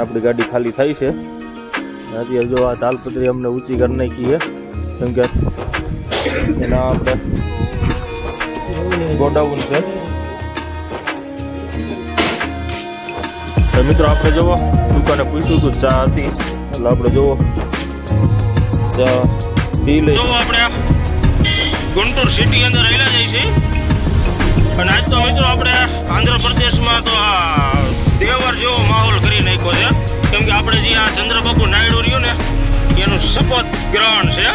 આપણી ગાડી ખાલી થઈ છે. અત્યારે જો આ તાલપત્રી અમને ઊંચી કરી નાખી છે. કેમ કે એના આપણે ગોડાઉન છે. મિત્રો આપણે જોવો, દુકાને પૂછ્યું હતું, ચા હતી. એટલે આપણે જોવો, ચા પી લઈ આપણે ગુંટુર સિટી અંદર રહેલા જાય છે. અને આજ તો મિત્રો આપણે આંધ્રપ્રદેશમાં તો આ તહેવાર જેવો માહોલ કરી નાખ્યો છે. કેમ કે આપણે જે આ ચંદ્રબાબુ નાયડુ રહ્યું ને, એનું શપથ ગ્રહણ છે.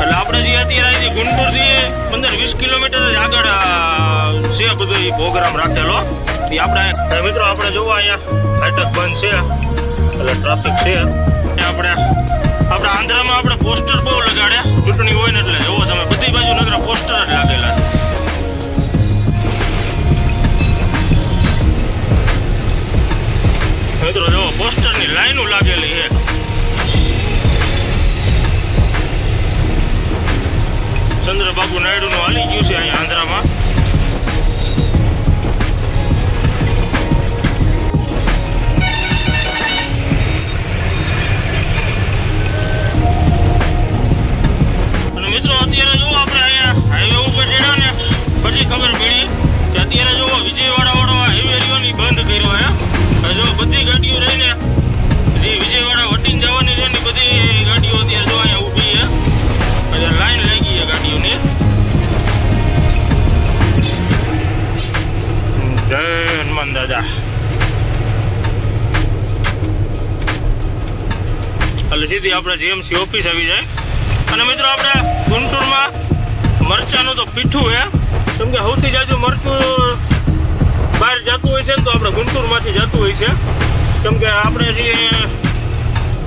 એટલે આપણે જે અત્યારે અહીંથી ગુંટુરથી પંદર વીસ કિલોમીટર જ આગળ છે બધો એ પ્રોગ્રામ રાખેલો. એ આપણે મિત્રો આપણે જોવા અહીંયા, હાઈટેક બંધ છે. એટલે ટ્રાફિક છે. આપણે આપણે આંધ્રામાં આપણે પોસ્ટર બહુ લગાડ્યા. ચૂંટણી હોય ને એટલે જોવો તમે, બધી બાજુ નગર પોસ્ટર જ લાગેલા છે. મિત્રો જો પોસ્ટરની લાઈનો લાગેલી છે. ચંદ્રબાબુ નાયડુનું હાલી ગયું છે અહીંયા આંધ્રામાં. એટલે સીધી આપણે જીએમસી ઓફિસ આવી જાય. અને મિત્રો આપણે ગુંટૂરમાં મરચાનું તો પીઠું છે. કેમ કે સૌથી જાજુ મરચું બહાર જતું હોય છે ને તો આપણે ગુંટૂરમાંથી જતું હોય છે. કેમ કે આપણે જે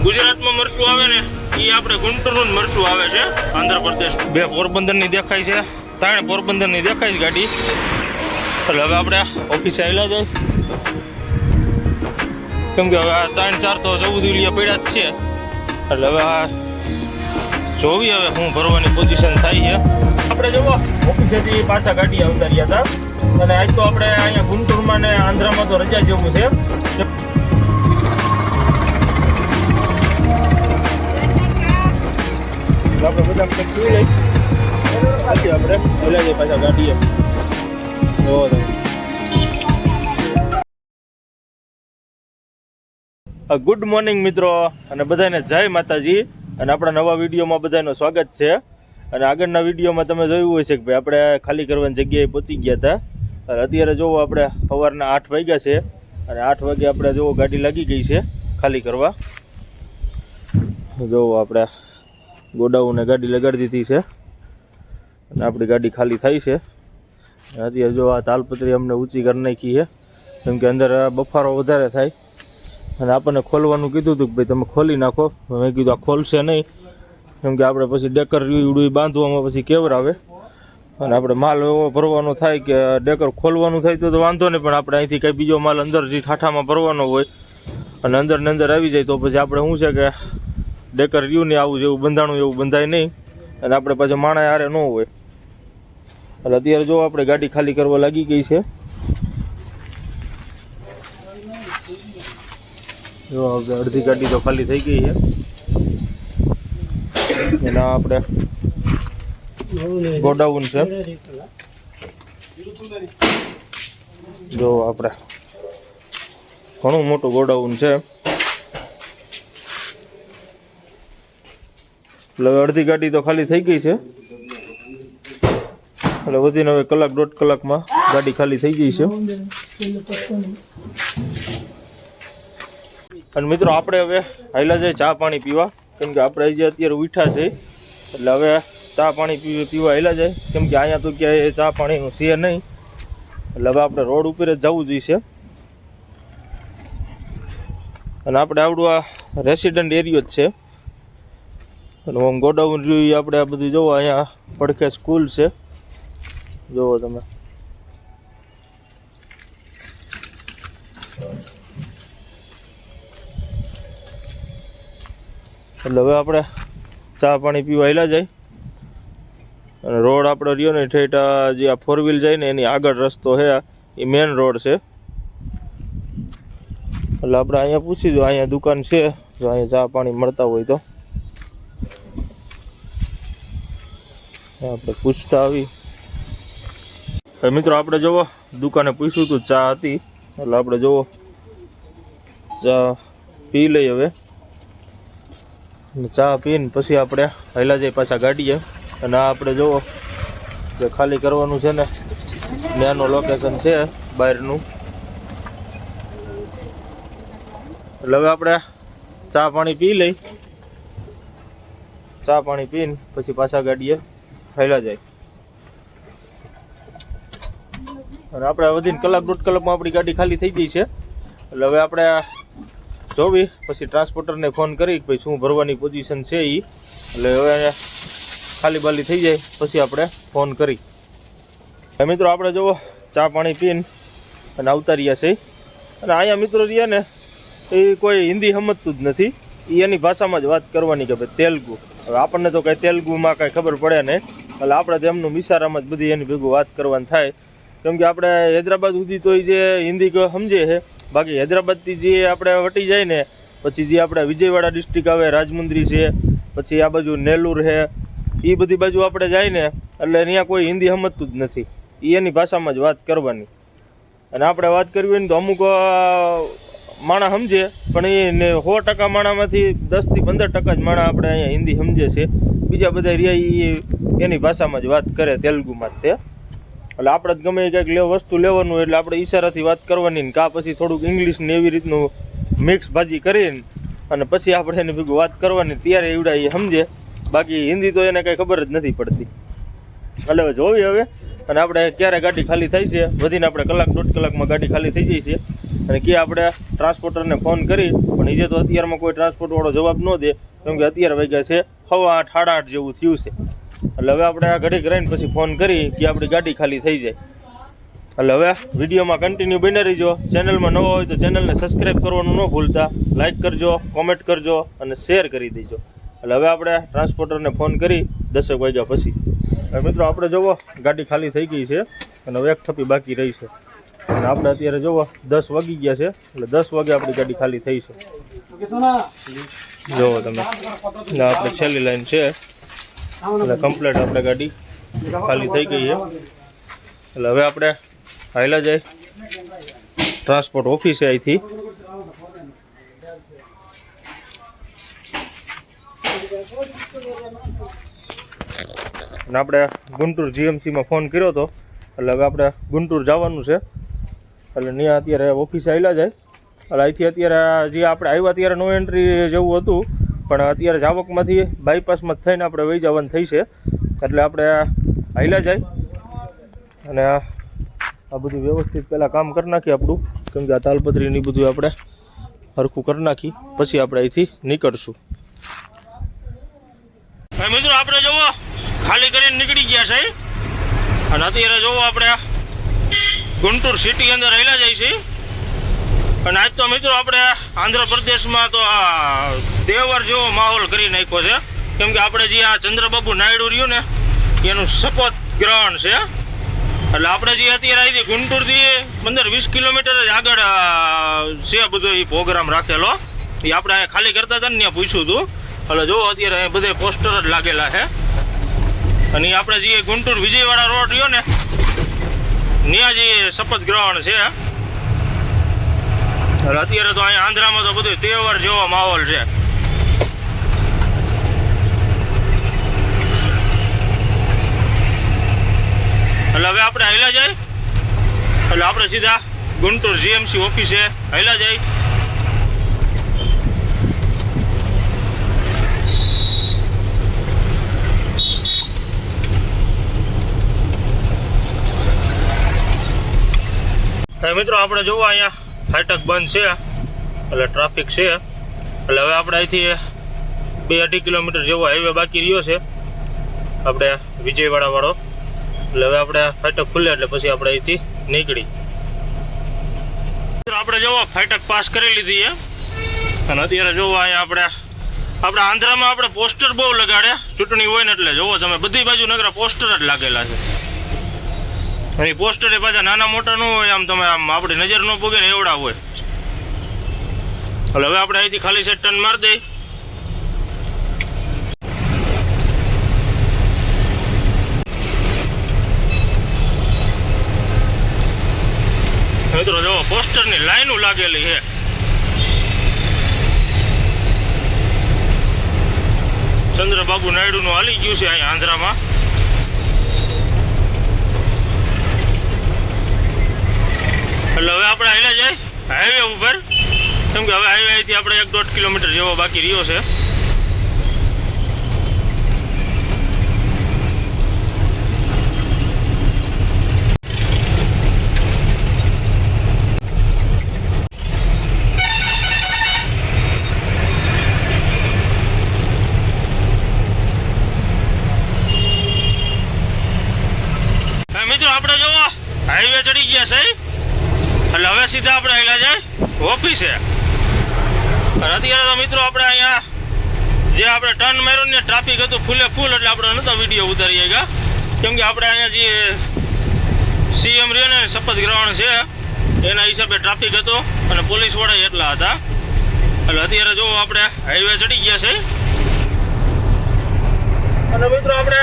ગુજરાતમાં મરચું આવે ને એ આપણે ગુંટૂરનું મરચું આવે છે. આંધ્રપ્રદેશ બે પોરબંદરની દેખાય છે. ત્રણ પોરબંદરની દેખાય છે ગાડી. એટલે હવે આપણે ઓફિસે આવેલા જાય. કેમ કે હવે આ ત્રણ ચાર તો ચૌદ ઉલિયા પડ્યા જ છે. એટલે હવે આ જોવી હવે હું ભરવાની પોઝિશન થાય છે. આપણે જોવો ઓફિસેથી પાછા ગાડી આવતા હતા. અને આજ તો આપણે અહીંયા ગુંટુરમાં ને આંધ્રામાં તો રજા જેવું છે. આપણે બધા આપણે બોલ્યા જઈએ પાછા ગાડીએ. તમે. ગુડ મોર્નિંગ મિત્રો, અને બધાને જય માતાજી, અને આપણા નવા વિડીયોમાં બધાનું સ્વાગત છે. અને આગળના વિડીયોમાં તમે જોયું હોય છે કે ભાઈ આપણે ખાલી કરવાની જગ્યાએ પહોંચી ગયા હતા. અને અત્યારે જોવો આપણે સવારના આઠ વાગ્યા છે, અને આઠ વાગે આપણે જોવો ગાડી લાગી ગઈ છે ખાલી કરવા. જોવો આપણે ગોડાઉને ગાડી લગાડી દીધી છે, અને આપણી ગાડી ખાલી થઈ છે. અત્યારે જો આ તાલપત્રી અમને ઊંચી કરી નાખી છે, કેમ કે અંદર બફારો વધારે થાય. અને આપણને ખોલવાનું કીધું હતું કે ભાઈ તમે ખોલી નાખો. મેં કીધું, આ ખોલશે નહીં. કેમ કે આપણે પછી ડેકર રીવડું બાંધવામાં પછી કેવરાવે. અને આપણે માલ એવો ભરવાનો થાય કે ડેકર ખોલવાનું થાય તો વાંધો નહીં, પણ આપણે અહીંથી કંઈ બીજો માલ અંદર જે ઠાઠામાં ભરવાનો હોય અને અંદર ને અંદર આવી જાય તો પછી આપણે શું છે કે ડેકર રહ્યું નહીં આવું જેવું બંધાણું એવું બંધાય નહીં. અને આપણે પાછા માણા હારે ન હોય. એટલે અત્યારે જો આપણે ગાડી ખાલી કરવા લાગી ગઈ છે. જો હવે અડધી ગાડી તો ખાલી થઈ ગઈ છે. એના આપણે ગોડાઉન છે. જો આપણે ઘણું મોટું ગોડાઉન છે. એટલે અડધી ગાડી તો ખાલી થઈ ગઈ છે. એટલે વધીને હવે કલાક દોઢ કલાકમાં ગાડી ખાલી થઈ ગઈ છે. અને મિત્રો આપણે હવે હાઈલા જાય ચા પાણી પીવા, કેમ કે આપણે જે અત્યારે ઉઠ્યા છે એટલે હવે ચા પાણી પીવા પીવા હાઈલા જાય, કેમ કે અહીંયા તો ક્યાંય ચા પાણીનું છે નહીં. એટલે હવે આપણે રોડ ઉપર જ જવું જોઈશે. અને આપણે આવડું આ રેસિડન્ટ એરિયો જ છે. અને આમ ગોડાઉન રહ્યું આપણે આ બધું જોવો, અહીંયા પડખે સ્કૂલ છે. જોવો તમે. એટલે હવે આપણે ચા પાણી પીવા હેલા જાય. અને રોડ આપણો રહ્યો ને ઠેઠા જે આ ફોર વ્હીલ જાય ને એની આગળ રસ્તો છે એ મેન રોડ છે. એટલે આપણે અહીંયા પૂછી દો, અહીંયા દુકાન છે, જો અહીંયા ચા પાણી મળતા હોય તો. આપણે પૂછતા આવી. મિત્રો આપણે જોવો, દુકાને પૂછ્યું હતું ચા હતી. એટલે આપણે જોવો, ચા પી લઈ હવે. ચા પીને પછી આપણે હાલ્યા જઈ પાછા ગાડીએ. અને આ આપણે જુઓ કે ખાલી કરવાનું છે ને, ત્યાંનું લોકેશન છે બહારનું. એટલે હવે આપણે ચા પાણી પી લઈ. ચા પાણી પીને પછી પાછા ગાડીએ હાલ્યા જાય. અને આપણે વધીને કલાક દોઢ કલાકમાં આપણી ગાડી ખાલી થઈ ગઈ છે. એટલે હવે આપણે જોવી. પછી ટ્રાન્સપોર્ટરને ફોન કરી કે ભાઈ શું ભરવાની પોઝિશન છે એ એટલે હવે ખાલી બાલી થઈ જાય. પછી આપણે ફોન કરી. મિત્રો આપણે જુઓ ચા પાણી પીને અને આવતા રહ્યા છે અને અહીંયા મિત્રો રહ્યા ને, એ કોઈ હિન્દી સમજતું જ નથી. એ એની ભાષામાં જ વાત કરવાની કે ભાઈ તેલુગુ. હવે આપણને તો કાંઈ તેલુગુમાં કાંઈ ખબર પડે નહીં એટલે આપણે તો એમનું મિસારામાં જ બધી એની ભેગું વાત કરવાની થાય. કેમ કે આપણે હૈદરાબાદ સુધી તો એ જે હિન્દી સમજે છે બાકી હૈદરાબાદથી જે આપણે વટી જાય ને, પછી જે આપણે વિજયવાડા ડિસ્ટ્રિક્ટ આવે, રાજમુંદ્રી છે, પછી આ બાજુ નેલુર છે એ બધી બાજુ આપણે જાય ને, એટલે અહીંયા કોઈ હિન્દી સમજતું જ નથી. એ એની ભાષામાં જ વાત કરવાની. અને આપણે વાત કરવી હોય ને તો અમુક માણા સમજે, પણ એ સો ટકા માણામાંથી દસથી પંદર ટકા જ માણસ આપણે અહીંયા હિન્દી સમજે છે. બીજા બધા રહ્યા એ એની ભાષામાં જ વાત કરે તેલુગુમાં જ તે. એટલે આપણે જ ગમે કંઈક લેવ વસ્તુ લેવાનું એટલે આપણે ઈશારાથી વાત કરવાની ને કાં પછી થોડુંક ઇંગ્લિશ ને એવી રીતનું મિક્સ ભાજી કરીને અને પછી આપણે એને ભેગું વાત કરવાની. ત્યારે એવડા એ સમજે. બાકી હિન્દી તો એને કાંઈ ખબર જ નથી પડતી. એટલે હવે જોવી હવે. અને આપણે ક્યારે ગાડી ખાલી થઈ છે? વધીને આપણે કલાક દોઢ કલાકમાં ગાડી ખાલી થઈ જઈ છે. અને કે આપણે ટ્રાન્સપોર્ટરને ફોન કરી, પણ એ તો અત્યારમાં કોઈ ટ્રાન્સપોર્ટવાળો જવાબ ન દે. કેમ કે અત્યારે વાગ્યા છે હવા આઠ, સાડા આઠ જેવું થયું છે. એટલે હવે આપણે આ ઘડી કરીને પછી ફોન કરી કે આપણી ગાડી ખાલી થઈ જાય. એટલે હવે વિડીયોમાં કન્ટિન્યુ બની રહીજો. ચેનલમાં નવો હોય તો ચેનલને સબસ્ક્રાઈબ કરવાનું ન ભૂલતા. લાઇક કરજો કોમેન્ટ કરજો અને શેર કરી દેજો. એટલે હવે આપણે ટ્રાન્સપોર્ટરને ફોન કરી દસેક વાગ્યા પછી. હવે મિત્રો આપણે જોવો ગાડી ખાલી થઈ ગઈ છે અને હવે એક થપી બાકી રહી છે. અને આપણે અત્યારે જોવો દસ વાગી ગયા છે. એટલે દસ વાગે આપણી ગાડી ખાલી થઈ છે. જોવો તમે. આપણે છેલ્લી લાઈન છે. એટલે કમ્પ્લીટ આપણે ગાડી ખાલી થઈ ગઈ છે. એટલે હવે આપણે હાઈલા જાય ટ્રાન્સપોર્ટ ઓફિસે અહીંથી. અને આપણે ગુંટુર જીએમસીમાં ફોન કર્યો હતો એટલે હવે આપણે ગુંટુર જવાનું છે. એટલે ત્યાં અત્યારે ઓફિસે આવેલા જાય. એટલે અહીંથી અત્યારે જે આપણે આવ્યા ત્યારે નો એન્ટ્રી જેવું હતું. પણ અત્યારે જાવકમાંથી બાયપાસમાં થઈને આપણે વહી જવાનું થઈ છે. એટલે આપણે હાલ્યા જાય. અને આ આ બધું વ્યવસ્થિત પહેલાં કામ કરી નાખીએ આપણું. કેમ કે આ તાલપત્રીની બધું આપણે હરખું કરી નાખી. પછી આપણે અહીંથી નીકળશું. મિત્રો, આપણે જોવો, ખાલી કરીને નીકળી ગયા છે. અને અત્યારે જોવો આપણે ગુંટુર સિટી અંદર રહેલા જાય છે. અને આજ તો મિત્રો આપણે આંધ્રપ્રદેશમાં તો આ દેવર જેવો માહોલ કરી નાખ્યો છે. કેમ કે આપણે જે આ ચંદ્રબાબુ નાયડુ રહ્યું ને, એનું શપથ ગ્રહણ છે. એટલે આપણે જે અત્યારે અહીંથી ગુંટુરથી પંદર વીસ કિલોમીટર જ આગળ છે બધો એ પ્રોગ્રામ રાખેલો. એ આપણે અહીંયા ખાલી કરતા હતા ને ત્યાં પૂછ્યું હતું. એટલે જુઓ અત્યારે બધે પોસ્ટર જ લાગેલા છે. અને આપણે જે ગુંટુર વિજયવાડા રોડ રહ્યો ને, ત્યાં જે શપથ ગ્રહણ છે. અત્યારે તો અહીંયા આંધ્રામાં તો બધું તહેવાર જેવો માહોલ છે. એટલે હવે આપણે હાલ્યા જાય? એટલે આપણે સીધા ગુંટુર જીએમસી ઓફિસે હાલ્યા જાય. મિત્રો, આપણે જોવો અહીંયા ફાટક બંધ છે. એટલે ટ્રાફિક છે. એટલે હવે આપણે અહીંથી બે અઢી કિલોમીટર જેવો હાઈવે બાકી રહ્યો છે. આપણે વિજયવાડાવાળો એટલે હવે આપણે ફાટક ખુલે એટલે પછી આપણે અહીંથી નીકળી. આપણે જોવો, ફાટક પાસ કરી લીધી છે. અને અત્યારે જોવો, અહીંયા આપણે આપણે આંધ્રામાં આપણે પોસ્ટર બહુ લગાડે ચૂંટણી હોય ને એટલે. જોવો તમે બધી બાજુ નગરા પોસ્ટર જ લાગેલા છે. અને પોસ્ટર પાછા નાના મોટા ન હોય, આમ તમે આમ આપણી નજર ન પૂગે ને એવડા હોય. એટલે હવે આપણે અહીંથી ખાલી સેટ ટર્ન મારી દઈ. મિત્રો જો પોસ્ટરની લાઈનો લાગેલી છે. ચંદ્રબાબુ નાયડુનું હાલી ગયું છે અહીંયા આંધ્રામાં. એટલે હવે આપણે આવેલા જાય હાઈવે ઉપર. કેમ કે હવે હાઈવે અહીંથી આપણે એક દોઢ કિલોમીટર જેવો બાકી રહ્યો છે હા, મિત્રો આપણે જોવો હાઈવે ચડી ગયા છે એટલે હવે સીધા આપણે આવેલા જાય ઓફિસે. અને અત્યારે તો મિત્રો આપણે અહીંયા જે આપણે ટર્ન માર્યો ને ટ્રાફિક હતું ફૂલે ફૂલ એટલે આપણે નહોતા વીડિયો ઉતારી ગયા. કેમ કે આપણે અહીંયા જે સીએમ રહ્યો ને શપથ ગ્રહણ છે, એના હિસાબે ટ્રાફિક હતો અને પોલીસવાળા એટલા હતા. એટલે અત્યારે જો આપણે હાઈવે ચડી ગયા છે. અને મિત્રો આપણે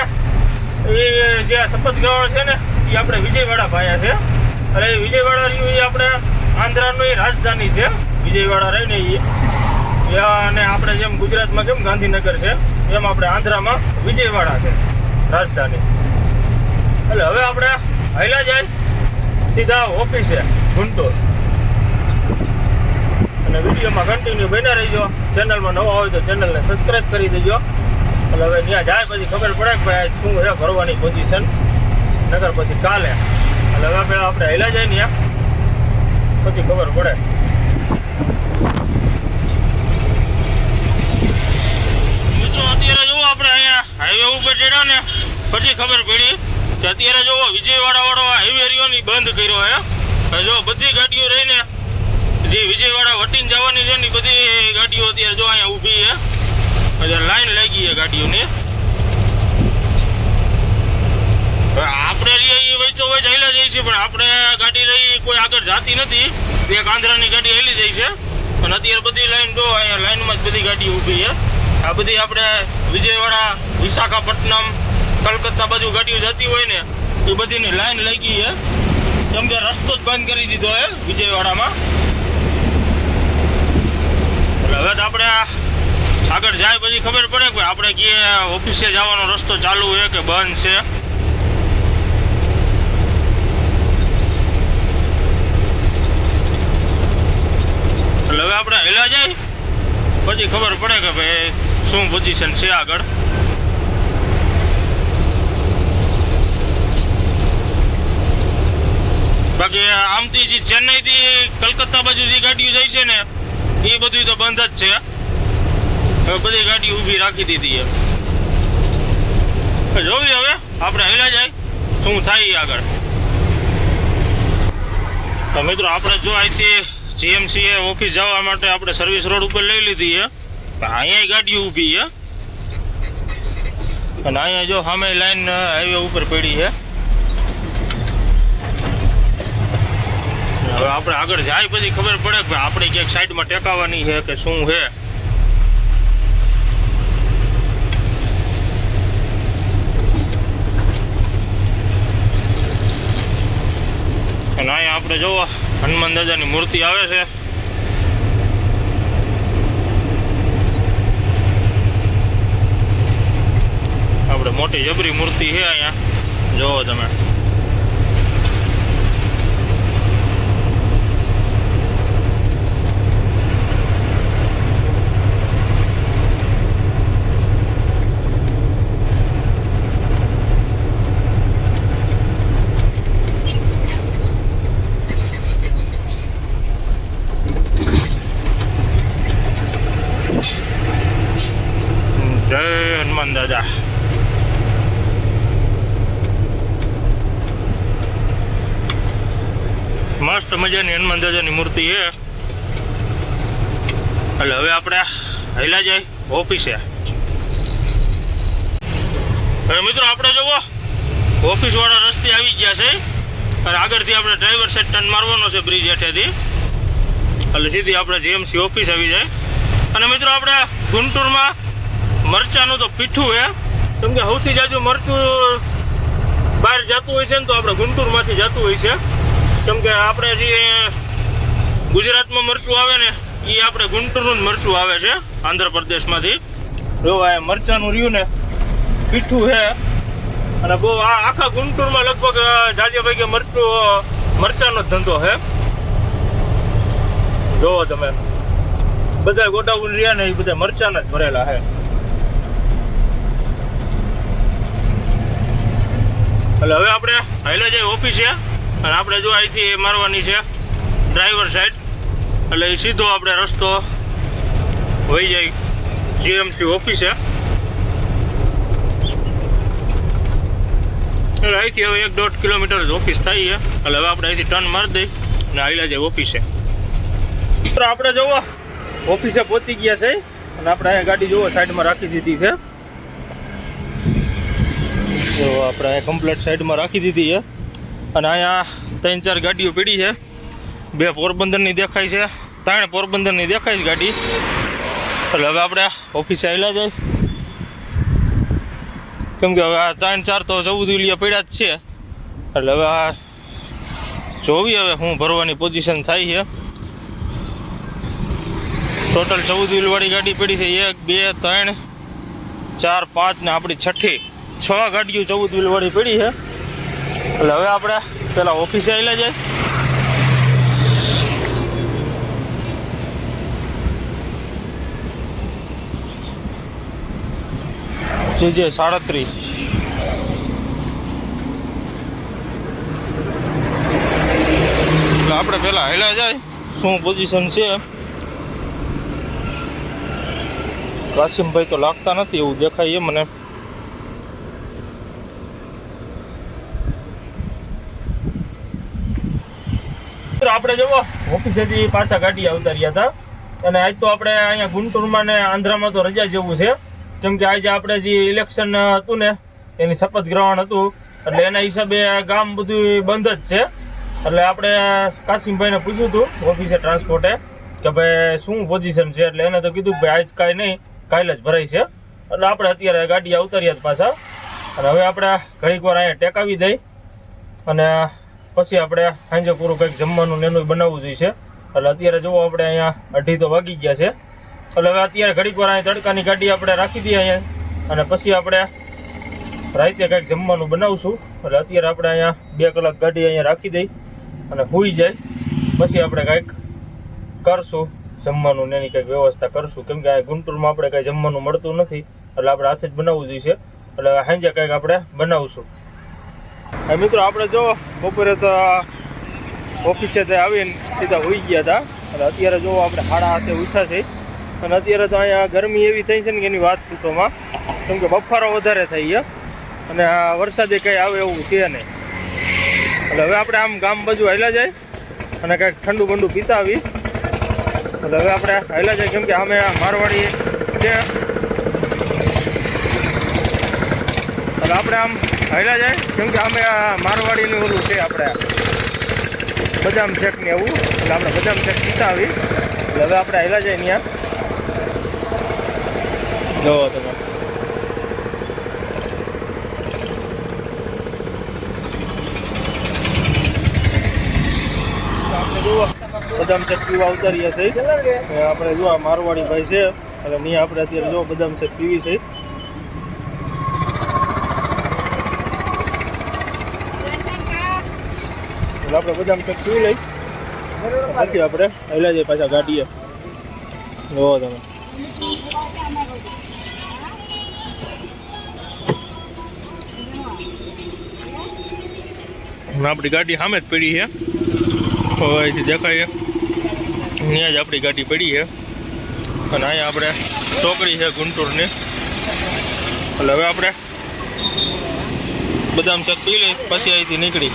એ જે શપથ ગ્રહણ છે ને, એ આપણે વિજયવાડા પાયા છે. અને એ વિજયવાડા રહ્યું એ આપણે આંધ્રાનું રાજધાની છે, વિજયવાડા રહીને એ અને આપણે જેમ ગુજરાતમાં કેમ ગાંધીનગર છે, એમ આપણે આંધ્રામાં વિજયવાડા છે, રાજધાની. એટલે હવે આપણે હાલ્યા જાય, સીધા ઓફિસે, ગુંટોર. અને વિડીયોમાં કન્ટિન્યુ બન્યા રહીજો. ચેનલમાં નવા હોય તો ચેનલને સબસ્ક્રાઈબ કરી દેજો. એટલે હવે ત્યાં જાય પછી ખબર પડે કે ભાઈ શું છે ભરવાની પોઝિશન નગર પછી કાલે. એટલે હવે આપણે હેલા જાય ને પછી ખબર પડે. ચડ્યા ને, પછી ખબર પડી કે અત્યારે જુઓ વિજયવાડા વાળો હાઈવે રહ્યો બંધ કર્યો હે. જો બધી ગાડીઓ રહીને જે વિજયવાડા વટીને જવાની છે ને બધી ગાડીઓ અત્યારે જો અહીંયા ઊભી છે અત્યારે લાઈન લાગી છે ગાડીઓની. આપણે રહીએ હોય ચાલ્યા જાય છે પણ આપણે ગાડી રહી કોઈ આગળ જાતી નથી. એક કાંદરાની ગાડી હેલી જાય છે. અને અત્યારે બધી લાઈન જો અહીંયા લાઈનમાં જ બધી ગાડી ઊભી છે. આ બધી આપણે વિજયવાડા, વિશાખાપટ્ટનમ, કલકત્તા બાજુ ગાડીઓ જતી હોય ને, એ બધીની લાઈન લાગી છે. કેમ કે રસ્તો જ બંધ કરી દીધો છે વિજયવાડામાં. એટલે હવે તો આપણે આગળ જાય પછી ખબર પડે કે આપણે કે ઓફિસે જવાનો રસ્તો ચાલુ છે કે બંધ છે. આપણે હેલા જાય? પછી ખબર પડે કે ભાઈ શું પોઝિશન છે આગળ? બાકી આમથી જે ચેન્નઈથી કલકત્તા બાજુ જે ગાડીઓ જાય છે ને, એ બધું તો બંધ જ છે. બધી ગાડી ઊભી રાખી દીધી છે. જોવી હવે? આપણે હેલા જાય? શું થાય આગળ? તો મિત્રો, આપણે જો અહીંથી જીએમસી ઓફિસ જવા માટે આપણે સર્વિસ રોડ ઉપર લઈ લીધી છે. અહીંયા ગાડીઓ ઊભી છે. અને અહીંયા જો સામે લાઈન હાઈવે ઉપર પડી છે. હવે આપણે આગળ જાય પછી ખબર પડે કે આપણે ક્યાંક સાઈડમાં ટેકાવાની છે કે શું છે. અને અહીંયા આપણે જોવો હનુમાન દાદાની મૂર્તિ આવે છે. આપણે મોટી જબરી મૂર્તિ છે અહીંયા. જોવો તમે જય હનુમાન દાદા મસ્ત મજાની હનુમાન દાદાની મૂર્તિ છે એટલે હવે આપણે હેલા જાય ઓફિસે. હવે મિત્રો આપણે જુઓ ઓફિસ વાળા રસ્તે આવી ગયા છે. અને આગળથી આપણે ડ્રાઈવર સેટ ટર્ન મારવાનો છે બ્રિજ હેઠેથી. એટલે સીધી આપણે જીએમસી ઓફિસ આવી જાય. અને મિત્રો આપણે ગુંટુરમાં મરચાનું તો પીઠું છે કેમ કે સૌથી જાજુ મરચું બહાર જતું હોય છે ને તો આપણે ગુંટુરમાંથી જતું હોય છે. કેમ કે આપણે જે ગુજરાતમાં મરચું આવે ને એ આપણે ગુંટુરનું મરચું આવે છે, આંધ્રપ્રદેશમાંથી. જો આ મરચાનું રહ્યું ને પીઠું છે. અને બહુ આ આખા ગુંટુરમાં લગભગ જાજે કે મરચું મરચાનો ધંધો છે. જોવો તમે બધા ગોડાઉન રહ્યા ને એ બધા મરચાના જ ભરેલા છે. એટલે હવે આપણે હાઈલા ઓફિસ ઓફિસે, અને આપણે જો અહીંથી મારવાની છે. ડ્રાઈવર સાઈડ એટલે એ સીધો આપણે રસ્તો વહી જાય જીએમસી ઓફિસે. એટલે અહીંથી હવે એક દોઢ કિલોમીટર ઓફિસ થાય છે. એટલે હવે આપણે અહીંથી ટર્ન મારી દઈ અને આવેલા જાય ઓફિસે. તો આપણે જુઓ ઓફિસે પહોંચી ગયા છે. અને આપણે અહીંયા ગાડી જુઓ સાઈડમાં રાખી દીધી છે. જો આપણે કમ્પ્લેટ સાઈડમાં રાખી દીધી છે. અને અહીંયા ત્રણ ચાર ગાડીઓ પડી છે. બે પોરબંદરની દેખાય છે. ત્રણ પોરબંદરની દેખાય છે ગાડી. એટલે હવે આપણે ઓફિસે આવેલા જાય. કેમ કે હવે આ ત્રણ ચાર તો ચૌદ વિલિયા પડ્યા જ છે. એટલે હવે આ જોવી હવે હું ભરવાની પોઝિશન થાય છે. ટોટલ ચૌદ વ્હીલવાળી ગાડી પડી છે. એક, બે, ત્રણ, ચાર, પાંચ ને આપણી છઠ્ઠી. છ ગાડીઓ ચૌદ વ્હીલવાળી પડી છે. એટલે હવે આપણે પેલા ઓફિસે આવેલા જાય. જે જે સાડત્રીસ આપણે પહેલાં હેલા જાય. શું પોઝિશન છે? કાસિમભાઈ તો લાગતા નથી એવું દેખાય એ મને. આપણે જવો ઓફિસેથી પાછા ગાડી આવતા રહ્યા હતા. અને આજ તો આપણે અહીંયા ગુંટુરમાં ને આંધ્રામાં તો રજા જેવું છે. કેમ કે આજે આપણે જે ઇલેક્શન હતું ને, એની શપથ ગ્રહણ હતું, એટલે એના હિસાબે ગામ બધું બંધ જ છે. એટલે આપણે કાસિમભાઈને પૂછ્યું હતું ઓફિસે ટ્રાન્સપોર્ટે કે ભાઈ શું પોઝિશન છે? એટલે એને તો કીધું ભાઈ આજ કાંઈ નહીં, કાલે જ ભરાય છે. એટલે આપણે અત્યારે ગાડી અવતર્યા જ પાછા. અને હવે આપણે ઘડીક વાર અહીંયા ટેકાવી દઈ. અને પછી આપણે સાંજે પૂરું કંઈક જમવાનું એનું બનાવવું જોઈશે એટલે અત્યારે જુઓ આપણે અહીંયા અઢી તો વાગી ગયા છે. એટલે હવે અત્યારે ઘડીક વાર અહીંયા તડકાની ગાડી આપણે રાખી દઈએ અહીંયા. અને પછી આપણે રાતે કંઈક જમવાનું બનાવશું. એટલે અત્યારે આપણે અહીંયા બે કલાક ગાડી અહીંયા રાખી દઈ અને હોઈ જાય. પછી આપણે કંઈક કરશું જમવાનું એની કંઈક વ્યવસ્થા કરશું. કેમ કે આ ગુંટુરમાં આપણે કંઈ જમવાનું મળતું નથી. એટલે આપણે હાથે જ બનાવવું જોઈએ. એટલે સાંજે કંઈક આપણે બનાવશું. મિત્રો, આપણે જો બપોરે તો ઓફિસે તે આવીને સીધા હોઈ ગયા હતા. અને અત્યારે જો આપણે હાડા હાથે ઉઠ્યા છે અને અત્યારે તો અહીંયા ગરમી એવી થઈ છે ને એની વાત પૂછોમાં. કેમ કે બફારો વધારે થઈ છે. અને આ વરસાદે કંઈ આવે એવું છે નહીં. એટલે હવે આપણે આમ ગામ બાજુ હાલ્યા જાય અને કંઈક ઠંડુ બંડુ પીતા આવી એટલે હવે આપણે હાલ્યા જાય કેમ કે અમે આ મારવાડી છે. એટલે આપણે આમ હાલ્યા જાય કેમ કે અમે આ મારવાડીનું ઓલું છે આપણે બદામ શેક ને એવું. એટલે આપણે બદામ શેક પીતા આવી એટલે હવે આપણે હાલ્યા જાય ત્યાં જોવો તમે. બદામ ચટકી ઉતારીએ છીએ આપણે જો, આ મારવાડી ભાઈ છે. એટલે ત્યાં આપણે અત્યારે જો, બદામ છે, પીવી છે. આપણે બદામ શેક પીવી લઈ. પછી આપણે હેલા જઈએ પાછા ગાડીએ. જોવો તમે. આપણી ગાડી સામે જ પડી છે. અહીંથી દેખાય ત્યાં જ આપણી ગાડી પડી છે. અને અહીંયા આપણે ચોકડી છે ગુંટુરની. એટલે હવે આપણે બદામ ચક પી લઈ, પછી અહીંથી નીકળી.